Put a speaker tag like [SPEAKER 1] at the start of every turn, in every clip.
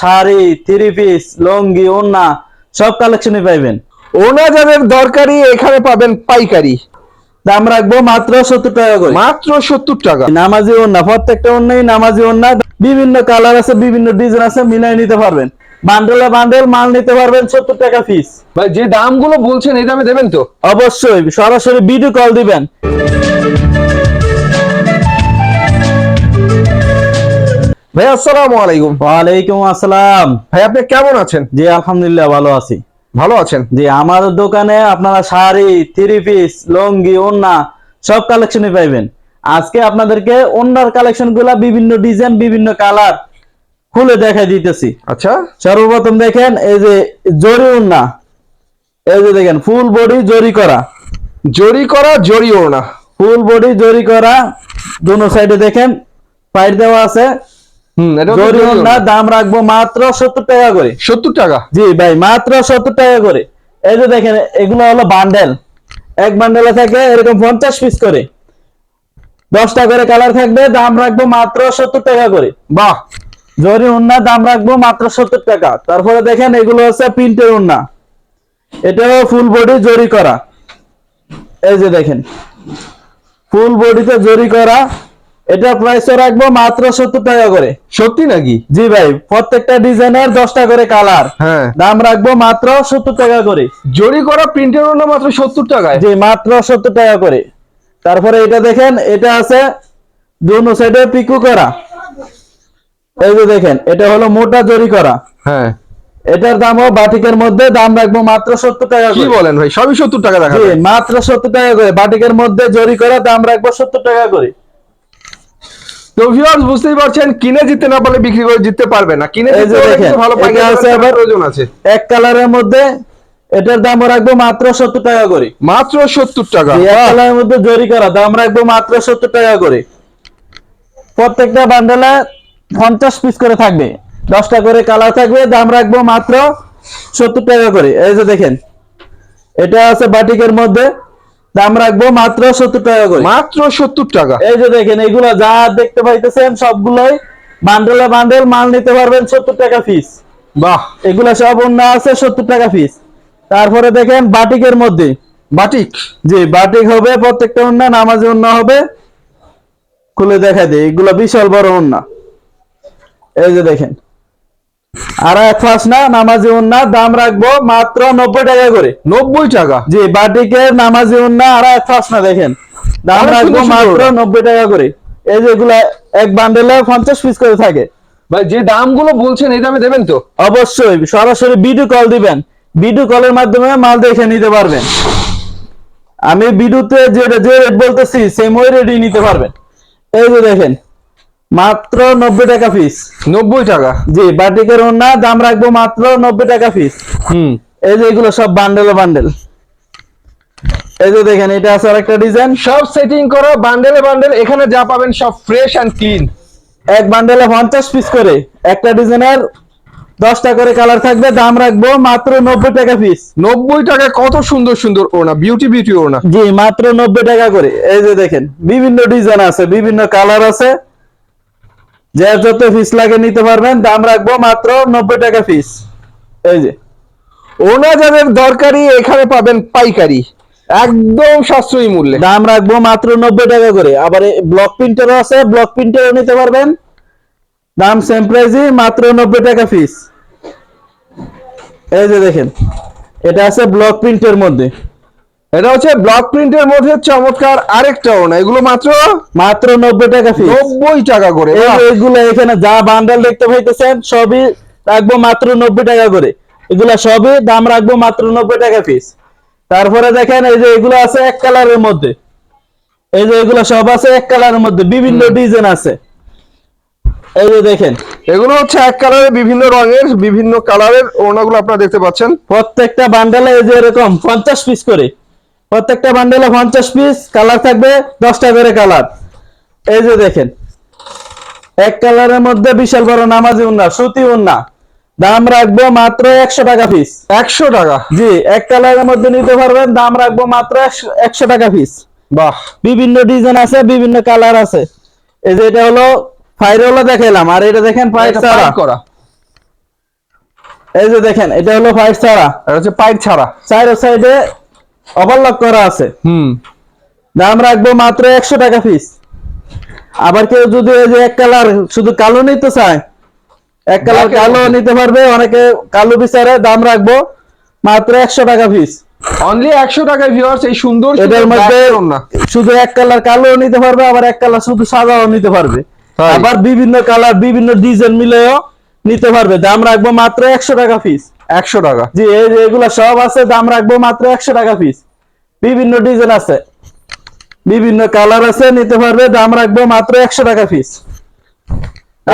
[SPEAKER 1] Sari three piece লঙ্গি ওন্না সব কালেকশনই পাইবেন।
[SPEAKER 2] ওনা যাদের দরকারি এখানে পাবেন পাইকারি।
[SPEAKER 1] দাম রাখব মাত্র সত্তর টাকা করে।
[SPEAKER 2] মাত্র সত্তর টাকা।
[SPEAKER 1] নামাজি ওন্না প্রত্যেকটা ওন্নাই নামাজি ওন্না বিভিন্ন কালার আছে বিভিন্ন ডিজাইন আছে মিলাই নিতে পারবেন। বান্ডেলে বান্ডেল মাল নিতে পারবেন সত্তর টাকা
[SPEAKER 2] ভাই যে দামগুলো বলছেন এই দামে দেবেন তো?
[SPEAKER 1] অবশ্যই সরাসরি ভিডিও কল দিবেন।
[SPEAKER 2] ভাই আসসালামু আলাইকুম।
[SPEAKER 1] ওয়ালাইকুম আসসালাম।
[SPEAKER 2] ভাই আপনি কেমন আছেন?
[SPEAKER 1] জি আলহামদুলিল্লাহ ভালো আছি।
[SPEAKER 2] ভালো আছেন?
[SPEAKER 1] জি আমার দোকানে আপনারা শাড়ি থ্রি পিস লঙ্গি ওন্না সব কালেকশনই পাইবেন। আজকে আপনাদেরকে ওন্নার কালেকশনগুলা বিভিন্ন ডিজাইন বিভিন্ন কালার খুলে দেখাই দিতেছি।
[SPEAKER 2] আচ্ছা।
[SPEAKER 1] সর্বপ্রথম দেখেন এই যে জরি ওন্না এই যে দেখেন ফুল বডি জরি করা।
[SPEAKER 2] জরি করা জরি ওনা
[SPEAKER 1] ফুল বডি জরি করা। দোনো সাইডে দেখেন পাইট দেওয়া আছে। দাম রাখব মাত্র সত্তর টাকা করে।
[SPEAKER 2] সত্তর টাকা?
[SPEAKER 1] জি ভাই মাত্র সত্তর টাকা করে। এই যে দেখেন এগুলো হলো বান্ডেল এক বান্ডেলে থাকে এরকম পঞ্চাশ পিস করে। দশটা করে কালার থাকবে দাম রাখব মাত্র সত্তর টাকা করে।
[SPEAKER 2] বাহ!
[SPEAKER 1] জরি উন্না দাম রাখব মাত্র সত্তর টাকা। তারপরে দেখেন এগুলো হচ্ছে প্রিন্টের উন্না। এটাও ফুল বডি জরি করা। এই যে দেখেন ফুল বডিতে জরি করা। এটা প্রাইস রাখব মাত্র সত্তর টাকা করে।
[SPEAKER 2] সত্যি নাকি?
[SPEAKER 1] জি ভাই প্রত্যেকটা ডিজাইনের দশটা করে কালার
[SPEAKER 2] হ্যাঁ।
[SPEAKER 1] দাম রাখব মাত্র সত্তর টাকা করে।
[SPEAKER 2] জরি করা প্রিন্টের ওনা মাত্র সত্তর টাকায়।
[SPEAKER 1] জি মাত্র সত্তর টাকা করে। তারপরে এটা দেখেন এটা আছে দুনো সাইডে পিকু করা। এই যে দেখেন এটা হলো মোটা জরি করা।
[SPEAKER 2] হ্যাঁ।
[SPEAKER 1] এটার দাম দামও বাটিকের মধ্যে দাম রাখব মাত্র সত্তর টাকা
[SPEAKER 2] কি বলেন ভাই? সবই সত্তর টাকা দেখা
[SPEAKER 1] মাত্র সত্তর টাকা করে। বাটিকের মধ্যে জরি করা দাম রাখব সত্তর টাকা করে।
[SPEAKER 2] তো ভিউয়ার্স বুঝতেই পারছেন কিনে জিততে না পারলে বিক্রি করে জিততে পারবে না। কিনে জিততে হলে ভালো
[SPEAKER 1] আছে আবার-
[SPEAKER 2] প্রয়োজন আছে।
[SPEAKER 1] এক কালারের মধ্যে এটার দামও রাখব মাত্র সত্তর টাকা করে।
[SPEAKER 2] মাত্র সত্তর টাকা।
[SPEAKER 1] এক কালারের মধ্যে জরি করা দাম রাখব মাত্র সত্তর টাকা করে। প্রত্যেকটা বান্ডেলে পঞ্চাশ পিস করে থাকবে দশটা করে কালার থাকবে দাম রাখব মাত্র সত্তর টাকা করে। এই যে দেখেন এটা আছে বাটিকের মধ্যে। দাম রাখব মাত্র সত্তর টাকা করে।
[SPEAKER 2] মাত্র সত্তর টাকা।
[SPEAKER 1] এই যে দেখেন এগুলো যা দেখতে পাইতেছেন সবগুলোই বান্ডেলে বান্ডেল মাল নিতে পারবেন সত্তর টাকা পিস
[SPEAKER 2] বাহ।
[SPEAKER 1] এগুলা সব অন্য আছে সত্তর টাকা পিস তারপরে দেখেন বাটিকের মধ্যে।
[SPEAKER 2] বাটিক?
[SPEAKER 1] জি বাটিক হবে প্রত্যেকটা ওন্না নামাজি ওন্না হবে। খুলে দেখা দেয় এগুলো বিশাল বড় ওন্না এই যে দেখেন আর এক ফাঁস না নামাজি ওন্না দাম রাখব মাত্র নব্বই টাকা করে।
[SPEAKER 2] নব্বই টাকা?
[SPEAKER 1] জি বাটিকের নামাজি ওন্না আর এক ফাঁস না দেখেন। দাম রাখব মাত্র নব্বই টাকা করে। এই যে এগুলা এক বান্ডেলে পঞ্চাশ পিস করে থাকে।
[SPEAKER 2] ভাই যে দামগুলো বলছেন এই দামে দেবেন তো?
[SPEAKER 1] অবশ্যই সরাসরি ভিডিও কল দিবেন। ভিডিও কলের মাধ্যমে মাল দেখে নিতে পারবেন। আমি ভিডিওতে যে যে রেট বলতেছি সেম ওই রেটই নিতে পারবেন। এই যে দেখেন মাত্র নব্বই টাকা পিস
[SPEAKER 2] নব্বই টাকা?
[SPEAKER 1] জি বাটিকের ওনা দাম রাখব মাত্র নব্বই টাকা পিস
[SPEAKER 2] হুম।
[SPEAKER 1] এই যে এগুলো সব বান্ডেল বান্ডেল এই যে দেখেন এটা আছে আরেকটা ডিজাইন
[SPEAKER 2] সব সেটিং করা বান্ডেলে বান্ডেল এখানে যা পাবেন সব ফ্রেশ অ্যান্ড ক্লিন
[SPEAKER 1] এক বান্ডেলে পঞ্চাশ পিস করে। একটা ডিজাইনের দশটা করে কালার থাকবে দাম রাখব মাত্র নব্বই টাকা পিস
[SPEAKER 2] নব্বই টাকায় কত সুন্দর সুন্দর ওনা বিউটি বিউটি ওনা
[SPEAKER 1] জি মাত্র নব্বই টাকা করে। এই যে দেখেন বিভিন্ন ডিজাইন আছে বিভিন্ন কালার আছে। যে যত পিস লাগে নিতে পারবেন দাম রাখব মাত্র নব্বই টাকা পিস এই যে।
[SPEAKER 2] ওনা যাদের দরকারি এখানে পাবেন পাইকারি। একদম সাশ্রয়ী মূল্যে।
[SPEAKER 1] দাম রাখব মাত্র নব্বই টাকা করে। আবার ব্লক প্রিন্টারও আছে ব্লক প্রিন্টারও নিতে পারবেন। দাম সেম প্রাইসই মাত্র নব্বই টাকা পিস এই যে দেখেন এটা আছে ব্লক প্রিন্টের মধ্যে।
[SPEAKER 2] এটা হচ্ছে ব্লক প্রিন্টের মধ্যে চমৎকার আরেকটা ওনা এগুলো মাত্র
[SPEAKER 1] মাত্র নব্বই টাকা পিস
[SPEAKER 2] নব্বই টাকা করে
[SPEAKER 1] এগুলো এখানে যা বান্ডেল দেখতে পাইতেছেন সবই রাখব মাত্র নব্বই টাকা করে। এগুলা সবই দাম রাখব মাত্র নব্বই টাকা পিস তারপরে দেখেন এই যে এগুলো আছে এক কালারের মধ্যে। এই যে এগুলো সব আছে এক কালারের মধ্যে বিভিন্ন ডিজাইন আছে। এই যে দেখেন।
[SPEAKER 2] এগুলো হচ্ছে এক কালারের বিভিন্ন রঙের বিভিন্ন কালারের ওনাগুলো আপনারা দেখতে পাচ্ছেন।
[SPEAKER 1] প্রত্যেকটা বান্ডেলে এই যে এরকম পঞ্চাশ পিস করে। প্রত্যেকটা বান্ডেলে পঞ্চাশ পিস কালার থাকবে দশটা করে কালার এই যে দেখেন এক কালারের মধ্যে বিশাল বড় নামাজি উন্না সুতি উন্না। দাম রাখব মাত্র একশো টাকা পিস
[SPEAKER 2] একশো টাকা?
[SPEAKER 1] জি এক কালারের মধ্যে নিতে পারবেন দাম রাখব মাত্র একশো টাকা পিস
[SPEAKER 2] বাহ।
[SPEAKER 1] বিভিন্ন ডিজাইন আছে বিভিন্ন কালার আছে। এই যে এটা হলো ফাইরওয়ালা দেখাইলাম আর এটা দেখেন ফাইর
[SPEAKER 2] এটা
[SPEAKER 1] ছাড়া
[SPEAKER 2] করা।
[SPEAKER 1] এই যে দেখেন এটা হলো ফাইভ ছাড়া
[SPEAKER 2] এটা হচ্ছে পাইপ ছাড়া।
[SPEAKER 1] চার সাইডে ওভারলক করা আছে।
[SPEAKER 2] হুম।
[SPEAKER 1] দাম রাখব মাত্র একশো টাকা পিস আবার কেউ যদি এই যে এক কালার শুধু কালো নিতে চায় এক কালার কালো নিতে পারবে অনেকে কালো বিচারে দাম রাখব মাত্র একশো টাকা পিস
[SPEAKER 2] অনলি একশো টাকায় ভিউয়ার্স এই সুন্দর
[SPEAKER 1] এটার মধ্যে শুধু এক কালার কালো নিতে পারবে আবার এক কালার শুধু সাদাও নিতে পারবে। আবার বিভিন্ন কালার বিভিন্ন ডিজাইন মিলেও নিতে পারবে। দাম রাখব মাত্র একশো টাকা পিস
[SPEAKER 2] একশো টাকা।
[SPEAKER 1] জি এই যে এগুলা সব আছে দাম রাখব মাত্র একশো টাকা পিস বিভিন্ন ডিজাইন আছে। বিভিন্ন কালার আছে নিতে পারবে দাম রাখব মাত্র একশো টাকা পিস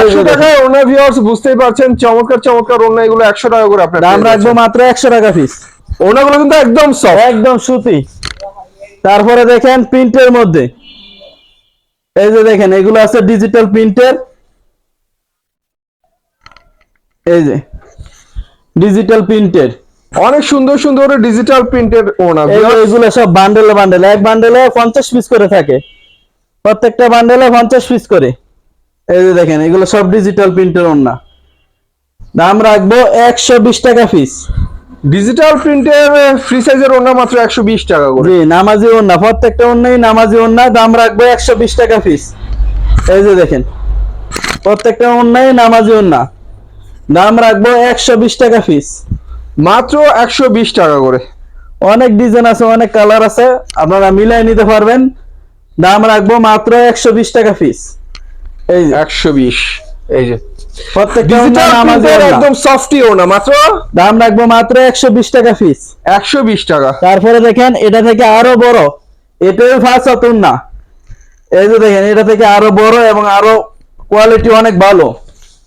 [SPEAKER 2] একশো ওনা ভিউয়ার্স বুঝতেই পারছেন চমৎকার চমৎকার ওনা এগুলো একশো টাকা করে আপনার
[SPEAKER 1] দাম রাখব মাত্র একশো টাকা পিস
[SPEAKER 2] ওনাগুলো কিন্তু একদম সফট
[SPEAKER 1] একদম সুতি। তারপরে দেখেন প্রিন্টের মধ্যে। এই যে দেখেন এগুলো আছে ডিজিটাল প্রিন্টের এই যে। ডিজিটাল প্রিন্টের
[SPEAKER 2] অনেক সুন্দর সুন্দর ডিজিটাল প্রিন্টের ওনা
[SPEAKER 1] এগুলো সব বান্ডেলে বান্ডেলে এক বান্ডেলে পঞ্চাশ পিস করে থাকে। প্রত্যেকটা বান্ডেলে পঞ্চাশ পিস করে। এই যে দেখেন এগুলো সব ডিজিটাল প্রিন্টের ওন্না দাম রাখব একশো বিশ টাকা পিস
[SPEAKER 2] ডিজিটাল প্রিন্টের ফ্রি সাইজের ওনা মাত্র একশো বিশ টাকা করে।
[SPEAKER 1] জি নামাজি ওন্না প্রত্যেকটা ওন্নাই নামাজি ওন্না দাম রাখব একশো বিশ টাকা পিস এই যে দেখেন প্রত্যেকটা ওন্নাই নামাজি ওন্না দাম রাখব একশো বিশ টাকা পিস
[SPEAKER 2] মাত্র একশো বিশ টাকা করে।
[SPEAKER 1] অনেক ডিজাইন আছে অনেক কালার আছে আপনারা মিলাই নিতে পারবেন। দাম রাখব মাত্র একশো বিশ টাকা পিস এই
[SPEAKER 2] একশো বিশ এই যে। একদম সফটি ওনা মাত্র?
[SPEAKER 1] দাম রাখব মাত্র একশো বিশ টাকা পিস
[SPEAKER 2] একশো বিশ টাকা।
[SPEAKER 1] তারপরে দেখেন এটা থেকে আরও বড়। ফার্স্ট না এই যে দেখেন এটা থেকে আরও বড় এবং আরও কোয়ালিটি অনেক ভালো।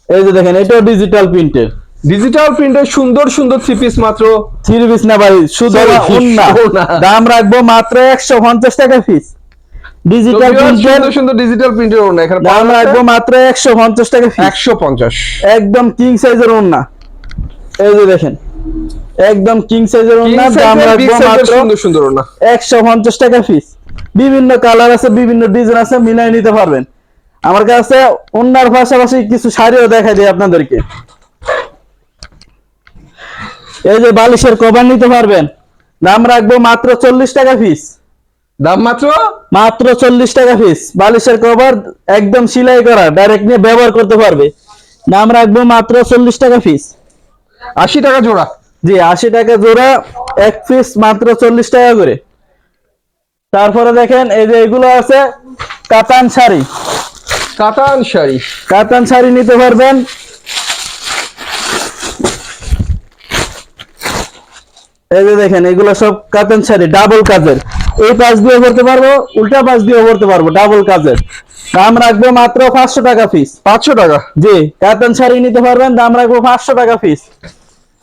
[SPEAKER 1] এই যে দেখেন এটাও ডিজিটাল প্রিন্টের
[SPEAKER 2] ডিজিটাল প্রিন্টের সুন্দর সুন্দর থ্রি পিস মাত্র।
[SPEAKER 1] থ্রি পিস না ভাই শুধু
[SPEAKER 2] ওন্না।
[SPEAKER 1] দাম রাখব মাত্র একশো পঞ্চাশ টাকা পিস ডিজিটাল প্রিন্টের
[SPEAKER 2] সুন্দর সুন্দর ডিজিটাল প্রিন্টের ওনা এখানে
[SPEAKER 1] দাম রাখব মাত্র একশো পঞ্চাশ টাকা পিস
[SPEAKER 2] একশো পঞ্চাশ।
[SPEAKER 1] একদম কিং সাইজের ওন্না এই যে দেখেন একদম কিং সাইজের ওন্না দাম রাখব মাত্র
[SPEAKER 2] সুন্দর সুন্দর ওনা
[SPEAKER 1] একশো পঞ্চাশ টাকা পিস বিভিন্ন কালার আছে বিভিন্ন ডিজাইন আছে মিলাই নিতে পারবেন। আমার কাছে অন্যার পাশাপাশি কিছু শাড়িও দেখা দিই আপনাদেরকে। এই যে বালিশের কভার নিতে পারবেন। দাম রাখব মাত্র চল্লিশ টাকা পিস
[SPEAKER 2] দাম মাত্র?
[SPEAKER 1] মাত্র চল্লিশ টাকা পিস বালিশের কভার একদম সেলাই করা ডাইরেক্ট নিয়ে ব্যবহার করতে পারবে। দাম রাখব মাত্র চল্লিশ টাকা পিস
[SPEAKER 2] আশি টাকা জোড়া।
[SPEAKER 1] জি আশি টাকা জোড়া এক পিস মাত্র চল্লিশ টাকা করে। তারপরে দেখেন এই যে এগুলো আছে কাতান শাড়ি।
[SPEAKER 2] কাতান শাড়ি।
[SPEAKER 1] কাতান শাড়ি নিতে পারবেন। এই যে দেখেন এগুলো সব কাতান শাড়ি ডাবল কাজের। এই পাশ দিয়ে করতে পারব উল্টা পাশ দিয়ে করতে পারব ডাবল কাজের। দাম রাখব মাত্র পাঁচশো টাকা পিস
[SPEAKER 2] পাঁচশো টাকা?
[SPEAKER 1] জি কাতান শাড়ি নিতে পারবেন দাম রাখব পাঁচশো টাকা পিস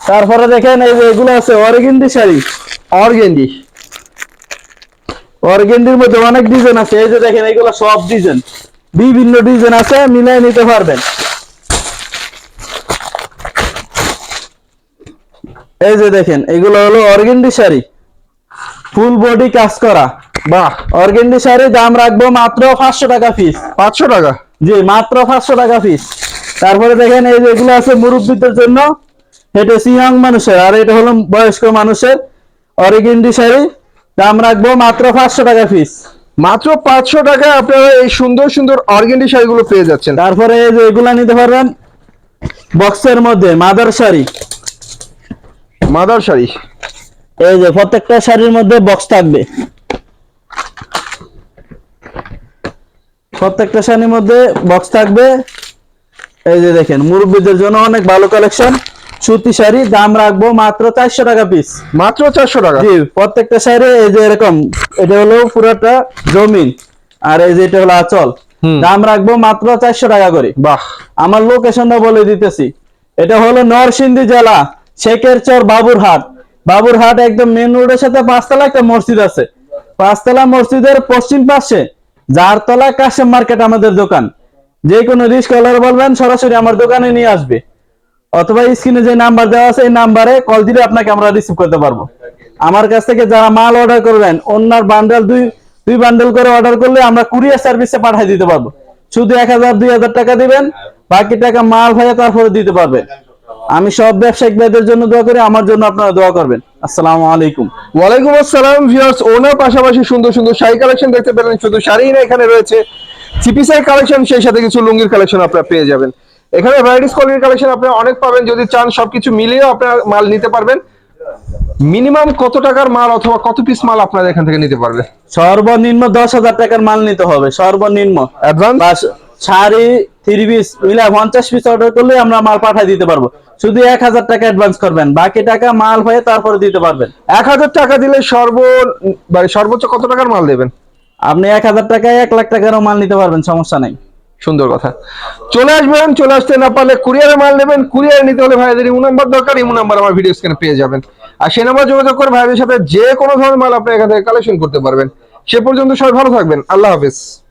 [SPEAKER 1] তারপরে দেখেন এই যে এগুলো আছে অরিগিন্দি শাড়ি।
[SPEAKER 2] অর্গেন্ডি
[SPEAKER 1] অর্গেন্ডির মধ্যে অনেক ডিজাইন আছে এই যে দেখেন এগুলো সব ডিজাইন বিভিন্ন ডিজাইন আছে মিলাই নিতে পারবেন। এই যে দেখেন এগুলো হলো অর্গেন্ডি শাড়ি। ফুল বডি কাজ করা।
[SPEAKER 2] বাহ
[SPEAKER 1] অর্গেন্ডি শাড়ি দাম রাখব মাত্র পাঁচশো টাকা পিস
[SPEAKER 2] পাঁচশো টাকা?
[SPEAKER 1] জি মাত্র পাঁচশো টাকা পিস তারপরে দেখেন এই যে এগুলো আছে মুরব্বীদের জন্য। এটা সিয়াং মানুষের আর এটা হলো বয়স্ক মানুষের অরিগেন্ডি শাড়ি। দাম রাখব মাত্র পাঁচশো টাকা পিস
[SPEAKER 2] মাত্র পাঁচশো টাকায় আপনারা এই সুন্দর সুন্দর অর্গেন্ডি শাড়িগুলো পেয়ে যাচ্ছেন।
[SPEAKER 1] তারপরে এই যে এগুলা নিতে পারবেন বক্সের মধ্যে মাদার শাড়ি।
[SPEAKER 2] মাদার শাড়ি।
[SPEAKER 1] এই যে প্রত্যেকটা শাড়ির মধ্যে বক্স থাকবে। প্রত্যেকটা শাড়ির মধ্যে বক্স থাকবে। এই যে দেখেন মুরব্বীদের জন্য অনেক ভালো কালেকশন। সুতি শাড়ি দাম রাখব মাত্র চারশো টাকা পিস
[SPEAKER 2] মাত্র চারশো টাকা?
[SPEAKER 1] জি প্রত্যেকটা শাড়ি এই যে এরকম এটা হলো পুরোটা জমিন আর এই যে এটা হলো আচল। দাম রাখব মাত্র চারশো টাকা করে।
[SPEAKER 2] বাহ।
[SPEAKER 1] আমার লোকেশনটা বলে দিতেছি। এটা হলো নরসিংদী জেলা শেখের চর বাবুরহাট। বাবুরহাট একদম মেন রোডের সাথে পাঁচতলা একটা মসজিদ আছে। পাঁচতলা মসজিদের পশ্চিম পাশে যার তলায় কাশেম মার্কেট আমাদের দোকান। যে কোনো রিস্ক বলবেন সরাসরি আমার দোকানে নিয়ে আসবে। অথবা স্ক্রিনে যে নাম্বার দেওয়া আছে, এই নাম্বারে কল দিলে আপনাকে আমরা রিসিভ করতে পারব। আমার কাছ থেকে যারা মাল অর্ডার করবেন অন্যার বান্ডেল দুই দুই বান্ডেল করে অর্ডার করলে আমরা কুরিয়ার সার্ভিসে পাঠিয়ে দিতে পারব। শুধু এক হাজার, দুই হাজার টাকা দিবেন, বাকি টাকা মাল ভাইয়া তারপরে দিতে পারবেন আমি সব ব্যবসায়িক ভাইদের জন্য দোয়া করি, আমার জন্য আপনারা দোয়া করবেন। আসসালামু আলাইকুম।
[SPEAKER 2] ওয়ালাইকুম আসসালাম ভিউয়ার্স ওনার পাশাপাশি সুন্দর সুন্দর শাড়ি কালেকশন দেখতে পেলেন, শুধু শাড়ি না এখানে রয়েছে চিপিসাই কালেকশন সেই সাথে কিছু লুঙ্গির কালেকশন আপনারা পেয়ে যাবেন। এখানে ভ্যারাইটিস কোয়ালিটির কালেকশন আপনারা অনেক পাবেন যদি চান সবকিছু মিলিয়েও আপনারা মাল নিতে পারবেন। মিনিমাম কত টাকার মাল অথবা কত পিস মাল আপনারা এখান থেকে নিতে পারবে?
[SPEAKER 1] সর্বনিম্ন দশ হাজার টাকার মাল নিতে হবে সর্বনিম্ন।
[SPEAKER 2] অ্যাডভান্স
[SPEAKER 1] শাড়ি থ্রি পিস মিলা পঞ্চাশ পিস অর্ডার করলে আমরা মাল পাঠিয়ে দিতে পারব। শুধু এক হাজার টাকা অ্যাডভান্স করবেন বাকি টাকা মাল হয়ে তারপরে দিতে পারবেন।
[SPEAKER 2] এক হাজার টাকা দিলে সর্ব মানে সর্বোচ্চ কত টাকার মাল দেবেন?
[SPEAKER 1] আপনি এক হাজার টাকায় এক লাখ টাকারও মাল নিতে পারবেন সমস্যা নাই।
[SPEAKER 2] সুন্দর কথা। চলে আসবেন, চলে আসতে না পারলে কুরিয়ারে মাল নেবেন, কুরিয়ারে নিতে হলে ভাইদের ইমো নাম্বার দরকার, ইমো নাম্বার আমার ভিডিও স্ক্রিনে পেয়ে যাবেন। আর সেই নাম্বার যোগাযোগ করে ভাইদের সাথে যে কোনো ধরনের মাল আপনি এখান থেকে কালেকশন করতে পারবেন। সে পর্যন্ত সবাই ভালো থাকবেন। আল্লাহ হাফেজ।